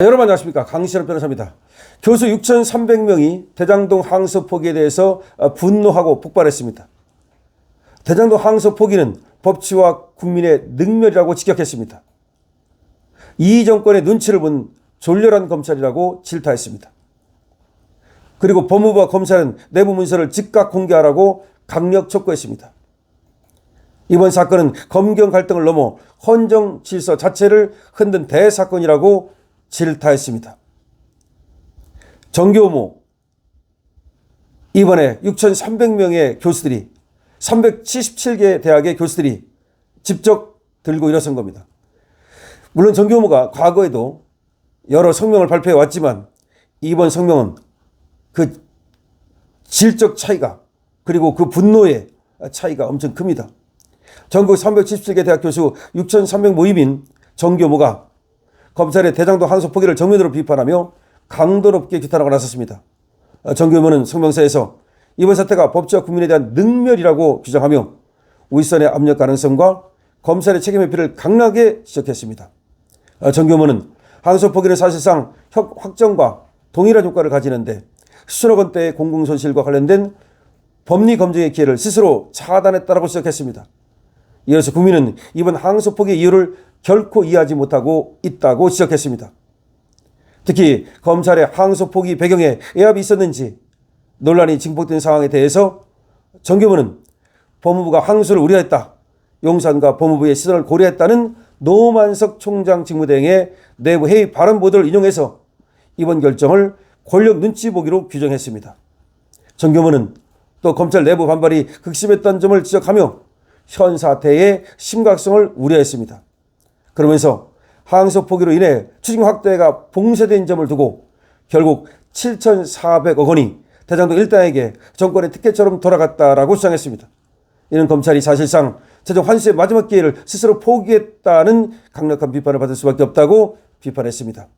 여러분 안녕하십니까 강시럽 변호사입니다. 교수 6,300명이 대장동 항소 포기에 대해서 어, 분노하고 폭발했습니다. 대장동 항소 포기는 법치와 국민의 능멸이라고 직격했습니다. 이 정권의 눈치를 본 졸렬한 검찰이라고 질타했습니다. 그리고 법무부와 검찰은 내부 문서를 즉각 공개하라고 강력 촉구했습니다. 이번 사건은 검경 갈등을 넘어 헌정 질서 자체를 흔든 대사건이라고 질타했습니다. 정교모 이번에 6,300명의 교수들이 377개 대학의 교수들이 직접 들고 일어선 겁니다. 물론 정교모가 과거에도 여러 성명을 발표해 왔지만 이번 성명은 그 질적 차이가 그리고 그 분노의 차이가 엄청 큽니다. 전국 377개 대학 교수 6,300 모임인 정교모가 검찰의 대장동 항소 포기를 정면으로 비판하며 강도 높게 규탄하고 나섰습니다. 정교모는 성명서에서 이번 사태가 법치와 국민에 대한 능멸이라고 규정하며 윗선의 압력 가능성과 검찰의 책임 회피를 강하게 지적했습니다. 정교모는 항소 포기는 사실상 혁 확정과 동일한 효과를 가지는데 수천억 원대의 공공손실과 관련된 법리 검증의 기회를 스스로 차단했다라고 지적했습니다. 이어서 국민은 이번 항소 포기의 이유를 결코 이해하지 못하고 있다고 지적했습니다. 특히 검찰의 항소 포기 배경에 애압이 있었는지 논란이 증폭된 상황에 대해서 정교부는 법무부가 항소를 우려했다. 용산과 법무부의 시선을 고려했다는 노만석 총장 직무대행의 내부 회의 발언 보도를 인용해서 이번 결정을 권력 눈치 보기로 규정했습니다. 정교부는 또 검찰 내부 반발이 극심했던 점을 지적하며 현 사태의 심각성을 우려했습니다. 그러면서 항소 포기로 인해 추징 확대가 봉쇄된 점을 두고 결국 7,400억 원이 대장동 일당에게 정권의 특혜처럼 돌아갔다라고 주장했습니다. 이는 검찰이 사실상 최종 환수의 마지막 기회를 스스로 포기했다는 강력한 비판을 받을 수밖에 없다고 비판했습니다.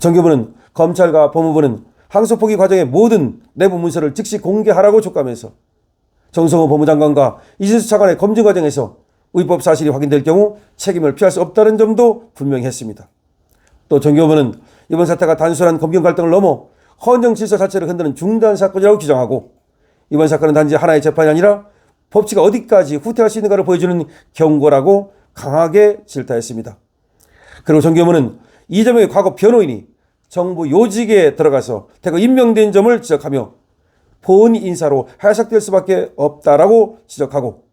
정교부는 검찰과 법무부는 항소 포기 과정의 모든 내부 문서를 즉시 공개하라고 촉구하면서 정성호 법무장관과 이진수 차관의 검증 과정에서 위법 사실이 확인될 경우 책임을 피할 수 없다는 점도 분명히 했습니다. 또 정교부는 이번 사태가 단순한 검경 갈등을 넘어 헌정 질서 자체를 흔드는 중대한 사건이라고 규정하고 이번 사건은 단지 하나의 재판이 아니라 법치가 어디까지 후퇴할 수 있는가를 보여주는 경고라고 강하게 질타했습니다. 그리고 정교부는 이재명의 과거 변호인이 정부 요직에 들어가서 대거 임명된 점을 지적하며 본 인사로 해석될 수밖에 없다라고 지적하고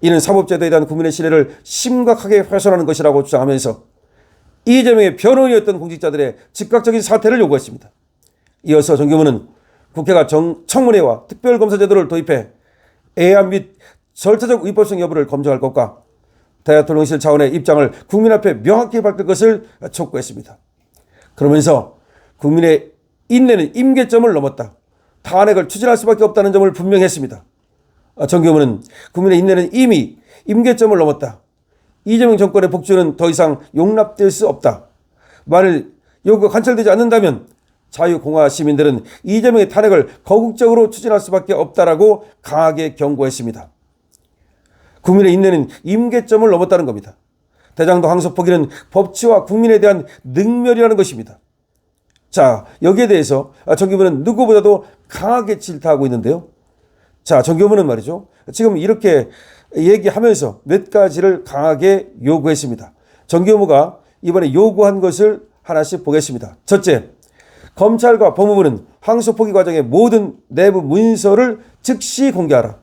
이는 사법제도에 대한 국민의 신뢰를 심각하게 훼손하는 것이라고 주장하면서 이재명의 변호인이었던 공직자들의 즉각적인 사퇴를 요구했습니다. 이어서 정교문은 국회가 정, 청문회와 특별검사 제도를 도입해 애안 및 절차적 위법성 여부를 검증할 것과 대통령실 차원의 입장을 국민 앞에 명확히 밝힐 것을 촉구했습니다. 그러면서 국민의 인내는 임계점을 넘었다. 탄핵을 추진할 수밖에 없다는 점을 분명히 했습니다. 정교문은 국민의 인내는 이미 임계점을 넘었다. 이재명 정권의 복주는 더 이상 용납될 수 없다. 만일 요구가 관철되지 않는다면 자유공화 시민들은 이재명의 탄핵을 거국적으로 추진할 수밖에 없다라고 강하게 경고했습니다. 국민의 인내는 임계점을 넘었다는 겁니다. 대장동 항소 포기는 법치와 국민에 대한 능멸이라는 것입니다. 자, 여기에 대해서 정교부는 누구보다도 강하게 질타하고 있는데요. 자, 정교부는 말이죠. 지금 이렇게 얘기하면서 몇 가지를 강하게 요구했습니다. 정교부가 이번에 요구한 것을 하나씩 보겠습니다. 첫째, 검찰과 법무부는 항소 포기 과정의 모든 내부 문서를 즉시 공개하라.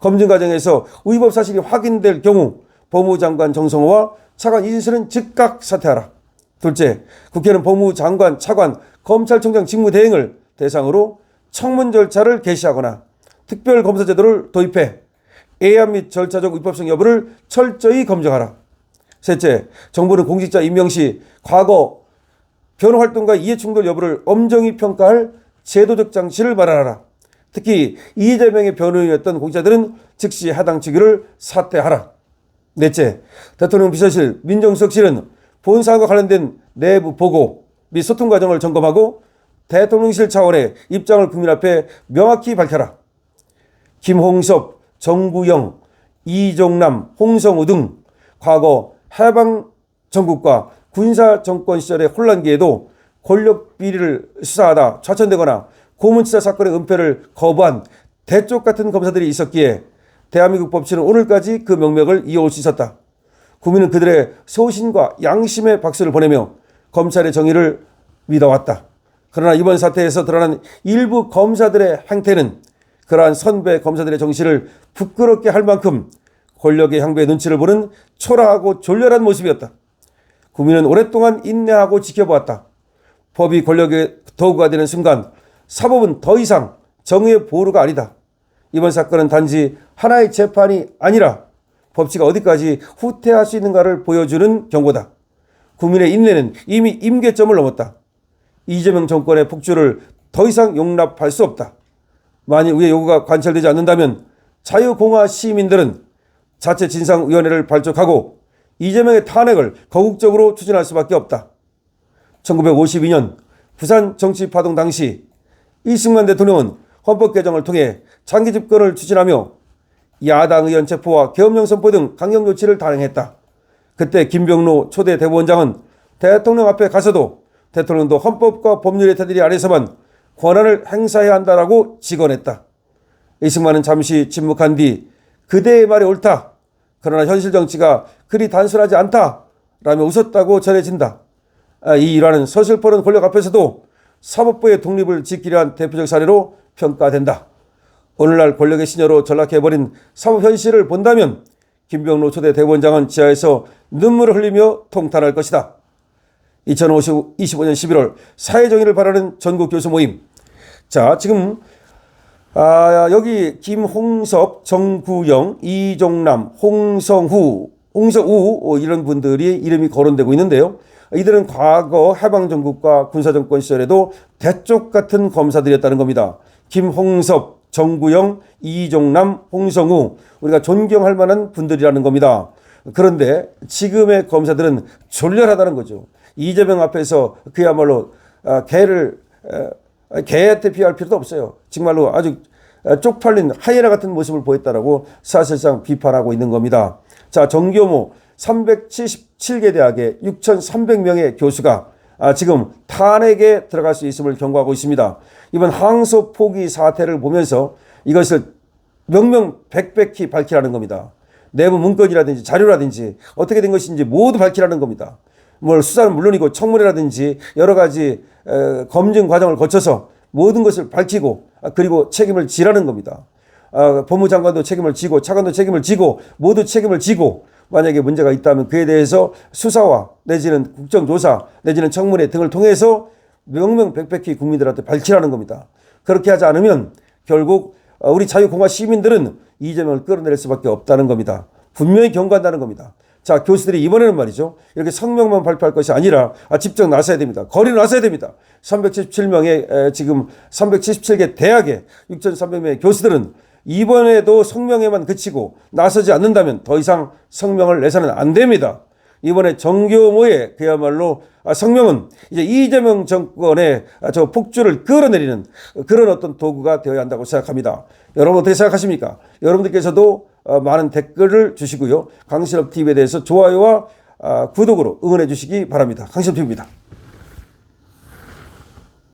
검증 과정에서 위법 사실이 확인될 경우 법무부 장관 정성호와 차관 이진수는 즉각 사퇴하라. 둘째, 국회는 법무부 장관, 차관, 검찰총장 직무대행을 대상으로 청문 절차를 개시하거나 특별 검사 제도를 도입해 애안 및 절차적 위법성 여부를 철저히 검증하라. 셋째, 정부는 공직자 임명 시 과거 변호 활동과 이해 충돌 여부를 엄정히 평가할 제도적 장치를 마련하라. 특히 이재명의 변호인이었던 공직자들은 즉시 해당 직위를 사퇴하라. 넷째, 대통령 비서실, 민정수석실은 본사과 관련된 내부 보고 및 소통 과정을 점검하고 대통령실 차원의 입장을 국민 앞에 명확히 밝혀라. 김홍섭, 정구영, 이종남, 홍성우 등 과거 해방 전국과 군사 정권 시절의 혼란기에도 권력 비리를 수사하다 좌천되거나 고문치사 사건의 은폐를 거부한 대쪽 같은 검사들이 있었기에 대한민국 법치는 오늘까지 그 명맥을 이어올 수 있었다. 국민은 그들의 소신과 양심의 박수를 보내며 검찰의 정의를 믿어왔다. 그러나 이번 사태에서 드러난 일부 검사들의 행태는 그러한 선배 검사들의 정신을 부끄럽게 할 만큼 권력의 향배의 눈치를 보는 초라하고 졸렬한 모습이었다. 국민은 오랫동안 인내하고 지켜보았다. 법이 권력의 도구가 되는 순간 사법은 더 이상 정의의 보루가 아니다. 이번 사건은 단지 하나의 재판이 아니라 법치가 어디까지 후퇴할 수 있는가를 보여주는 경고다. 국민의 인내는 이미 임계점을 넘었다. 이재명 정권의 폭주를 더 이상 용납할 수 없다. 만일 우리의 요구가 관철되지 않는다면 자유공화 시민들은 자체 진상위원회를 발족하고 이재명의 탄핵을 거국적으로 추진할 수밖에 없다. 1952년 부산 정치파동 당시 이승만 대통령은 헌법 개정을 통해 장기 집권을 추진하며 야당 의원 체포와 계엄령 선포 등 강경 조치를 단행했다. 그때 김병로 초대 대법원장은 대통령 앞에 가서도 대통령도 헌법과 법률의 테두리 아래서만 권한을 행사해야 한다라고 직언했다. 이승만은 잠시 침묵한 뒤 그대의 말이 옳다. 그러나 현실 정치가 그리 단순하지 않다. 라며 웃었다고 전해진다. 아, 이 일화는 서슬퍼런 권력 앞에서도 사법부의 독립을 지키려 한 대표적 사례로 평가된다. 오늘날 권력의 신여로 전락해버린 사법 현실을 본다면 김병로 초대 대법원장은 지하에서 눈물을 흘리며 통탄할 것이다. 2025년 11월 사회정의를 바라는 전국 교수 모임. 자, 지금 아, 여기 김홍섭, 정구영, 이종남, 홍성후, 홍성우 어, 이런 분들이 이름이 거론되고 있는데요. 이들은 과거 해방정국과 군사정권 시절에도 대쪽 같은 검사들이었다는 겁니다. 김홍섭, 정구영, 이종남, 홍성우 우리가 존경할 만한 분들이라는 겁니다. 그런데 지금의 검사들은 졸렬하다는 거죠. 이재명 앞에서 그야말로 아, 개를 아, 개한테 비할 필요도 없어요. 정말로 아주 쪽팔린 하이에나 같은 모습을 보였다라고 사실상 비판하고 있는 겁니다. 자, 정교모 377개 대학의 6,300명의 교수가 아, 지금 탄핵에 들어갈 수 있음을 경고하고 있습니다. 이번 항소 포기 사태를 보면서 이것을 명명백백히 밝히라는 겁니다. 내부 문건이라든지 자료라든지 어떻게 된 것인지 모두 밝히라는 겁니다. 뭘 수사는 물론이고 청문회라든지 여러 가지 검증 과정을 거쳐서 모든 것을 밝히고 아, 그리고 책임을 지라는 겁니다. 아, 법무장관도 책임을 지고 차관도 책임을 지고 모두 책임을 지고 만약에 문제가 있다면 그에 대해서 수사와 내지는 국정조사 내지는 청문회 등을 통해서 명명백백히 국민들한테 밝히라는 겁니다. 그렇게 하지 않으면 결국 어, 우리 자유공화 시민들은 이재명을 끌어낼 수밖에 없다는 겁니다. 분명히 경고한다는 겁니다. 자, 교수들이 이번에는 말이죠. 이렇게 성명만 발표할 것이 아니라 아, 직접 나서야 됩니다. 거리를 나서야 됩니다. 377명의 지금 377개 대학의 6,300명의 교수들은 이번에도 성명에만 그치고 나서지 않는다면 더 이상 성명을 내서는 안 됩니다. 이번에 정교모의 그야말로 아, 성명은 이제 이재명 정권의 아, 저 폭주를 끌어내리는 그런 어떤 도구가 되어야 한다고 생각합니다. 여러분 어떻게 생각하십니까? 여러분들께서도 어, 많은 댓글을 주시고요. 강신업 TV에 대해서 좋아요와 아, 구독으로 응원해 주시기 바랍니다. 강신업 TV입니다.